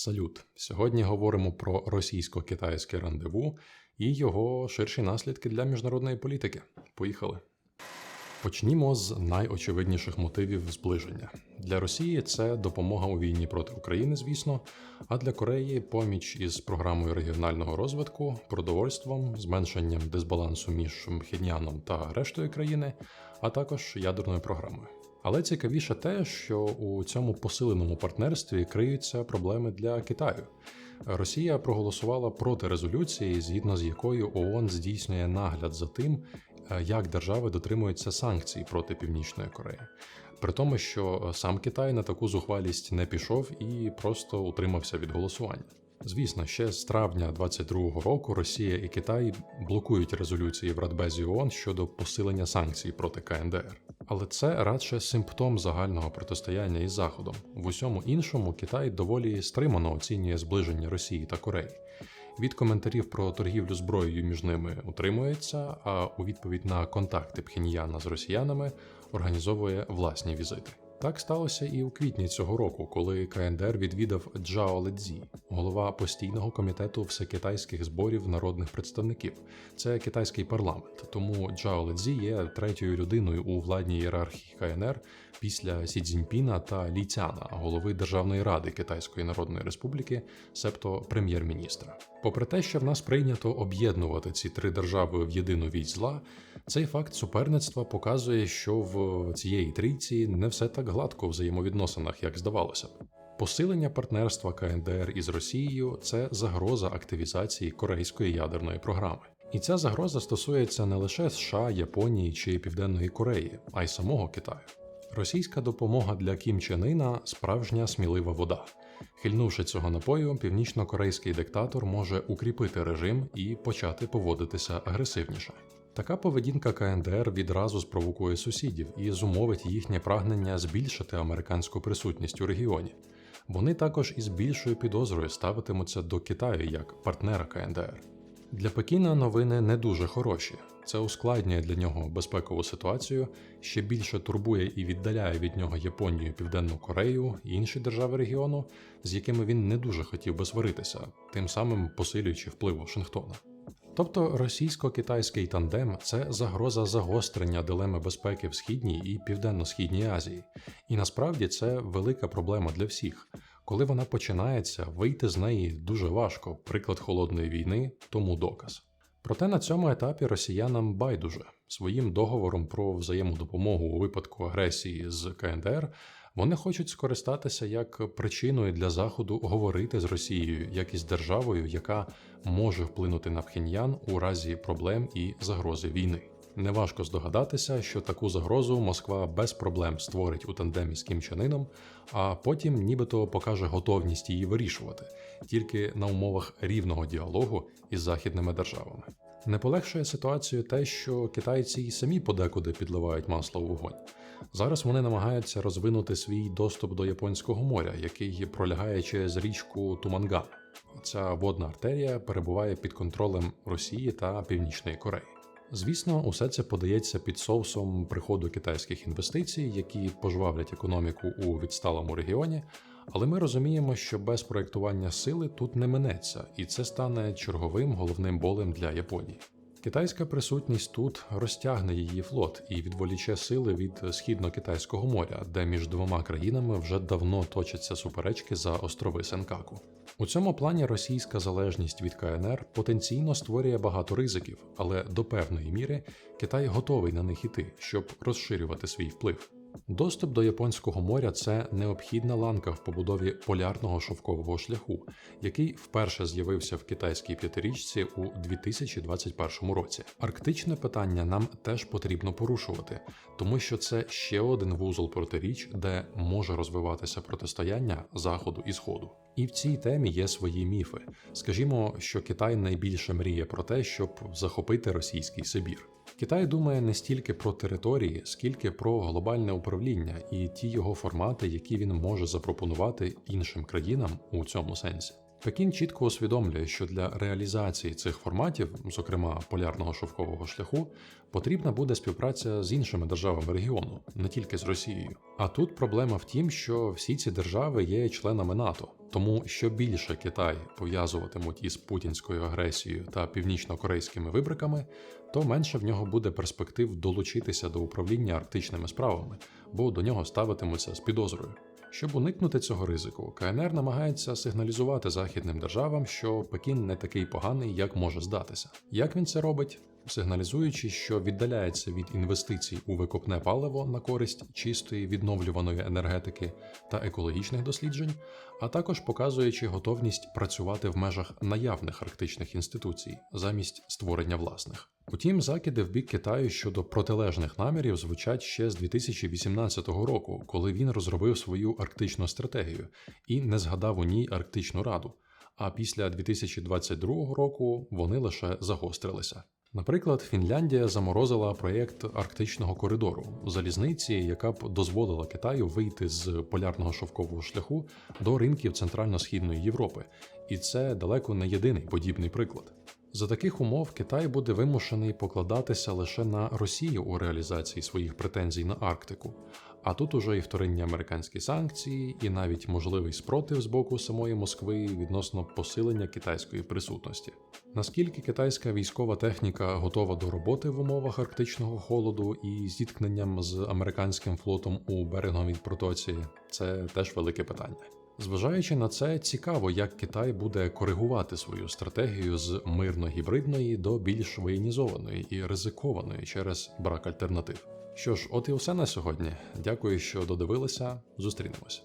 Салют! Сьогодні говоримо про російсько-китайське рандеву і його ширші наслідки для міжнародної політики. Поїхали. Почнімо з найочевидніших мотивів зближення. Для Росії це допомога у війні проти України, звісно, а для Кореї поміч із програмою регіонального розвитку, продовольством, зменшенням дисбалансу між Мхідняном та рештою країни, а також ядерною програмою. Але цікавіше те, що у цьому посиленому партнерстві криються проблеми для Китаю. Росія проголосувала проти резолюції, згідно з якою ООН здійснює нагляд за тим, е, як держави дотримуються санкцій проти Північної Кореї. При тому, що сам Китай на таку зухвалість не пішов і просто утримався від голосування. Звісно, ще з травня 22-го року Росія і Китай блокують резолюції в Радбезі ООН щодо посилення санкцій проти КНДР. Але це радше симптом загального протистояння із Заходом. В усьому іншому Китай доволі стримано оцінює зближення Росії та Кореї. Від коментарів про торгівлю зброєю між ними утримується, а у відповідь на контакти Пхеньяна з росіянами організовує власні візити. Так сталося і у квітні цього року, коли КНДР відвідав Джао Ледзі, голова постійного комітету всекитайських зборів народних представників. Це китайський парламент. Тому Джао Ледзі є третьою людиною у владній ієрархії КНР після Сі Цзіньпіна та Лі Цяна, голови Державної ради Китайської Народної Республіки, себто прем'єр-міністра. Попри те, що в нас прийнято об'єднувати ці три держави в єдину віч зла, цей факт суперництва показує, що в цієї трійці не все так гладко в взаємовідносинах, як здавалося б. Посилення партнерства КНДР із Росією це загроза активізації корейської ядерної програми. І ця загроза стосується не лише США, Японії чи Південної Кореї, а й самого Китаю. Російська допомога для Кім Чен Іна – справжня смілива вода. Хильнувши цього напою, північно-корейський диктатор може укріпити режим і почати поводитися агресивніше. Така поведінка КНДР відразу спровокує сусідів і зумовить їхнє прагнення збільшити американську присутність у регіоні. Вони також із більшою підозрою ставитимуться до Китаю як партнера КНДР. Для Пекіна новини не дуже хороші. Це ускладнює для нього безпекову ситуацію, ще більше турбує і віддаляє від нього Японію, Південну Корею і інші держави регіону, з якими він не дуже хотів би сваритися, тим самим посилюючи вплив Вашингтона. Тобто російсько-китайський тандем це загроза загострення дилеми безпеки в східній і південно-східній Азії, і насправді це велика проблема для всіх. Коли вона починається, вийти з неї дуже важко. Приклад холодної війни тому доказ. Проте на цьому етапі росіянам байдуже своїм договором про взаємодопомогу у випадку агресії з КНДР вони хочуть скористатися як причиною для Заходу говорити з Росією, як із державою, яка може вплинути на Пхеньян у разі проблем і загрози війни. Неважко здогадатися, що таку загрозу Москва без проблем створить у тандемі з Кім Чен Іном, а потім нібито покаже готовність її вирішувати тільки на умовах рівного діалогу із західними державами. Не полегшує ситуацію те, що китайці й самі подекуди підливають масло у вогонь. Зараз вони намагаються розвинути свій доступ до Японського моря, який пролягає через річку Туманган. Ця водна артерія перебуває під контролем Росії та Північної Кореї. Звісно, усе це подається під соусом приходу китайських інвестицій, які пожвавлять економіку у відсталому регіоні. Але ми розуміємо, що без проектування сили тут не минеться, і це стане черговим головним болем для Японії. Китайська присутність тут розтягне її флот і відволіче сили від східно-китайського моря, де між двома країнами вже давно точаться суперечки за острови Сенкаку. У цьому плані російська залежність від КНР потенційно створює багато ризиків, але до певної міри Китай готовий на них іти, щоб розширювати свій вплив. Доступ до Японського моря це необхідна ланка в побудові полярного шовкового шляху, який вперше з'явився в китайській п'ятирічці у 2021 році. Арктичне питання нам теж потрібно порушувати, тому що це ще один вузол протиріч, де може розвиватися протистояння заходу і сходу. І в цій темі є свої міфи. Скажімо, що Китай найбільше мріє про те, щоб захопити російський Сибір. Китай думає не стільки про території, скільки про глобальне управління і ті його формати, які він може запропонувати іншим країнам у цьому сенсі. Пекін чітко усвідомлює, що для реалізації цих форматів, зокрема полярного шовкового шляху, потрібна буде співпраця з іншими державами регіону, не тільки з Росією. А тут проблема в тім, що всі ці держави є членами НАТО. Тому що більше Китай пов'язуватимуть із путінською агресією та північно-корейськими вибриками, то менше в нього буде перспектив долучитися до управління арктичними справами, бо до нього ставитимуться з підозрою. Щоб уникнути цього ризику, КНР намагається сигналізувати західним державам, що Пекін не такий поганий, як може здатися. Як він це робить? Сигналізуючи, що віддаляється від інвестицій у викопне паливо на користь чистої відновлюваної енергетики та екологічних досліджень, а також показуючи готовність працювати в межах наявних арктичних інституцій замість створення власних. Утім, закиди в бік Китаю щодо протилежних намірів звучать ще з 2018 року, коли він розробив свою арктичну стратегію і не згадав у ній Арктичну Раду. А після 2022 року вони лише загострилися. Наприклад, Фінляндія заморозила проєкт арктичного коридору залізниці, яка б дозволила Китаю вийти з полярного шовкового шляху до ринків Центрально-східної Європи, і це далеко не єдиний подібний приклад. За таких умов Китай буде вимушений покладатися лише на Росію у реалізації своїх претензій на Арктику. А тут уже і вторинні американські санкції, і навіть можливий спротив з боку самої Москви відносно посилення китайської присутності. Наскільки китайська військова техніка готова до роботи в умовах арктичного холоду і зіткненням з американським флотом у береговій протоці, це теж велике питання. Зважаючи на це, цікаво, як Китай буде коригувати свою стратегію з мирно-гібридної до більш воєнізованої і ризикованої через брак альтернатив. Що ж, от і все на сьогодні. Дякую, що додивилися. Зустрінемось.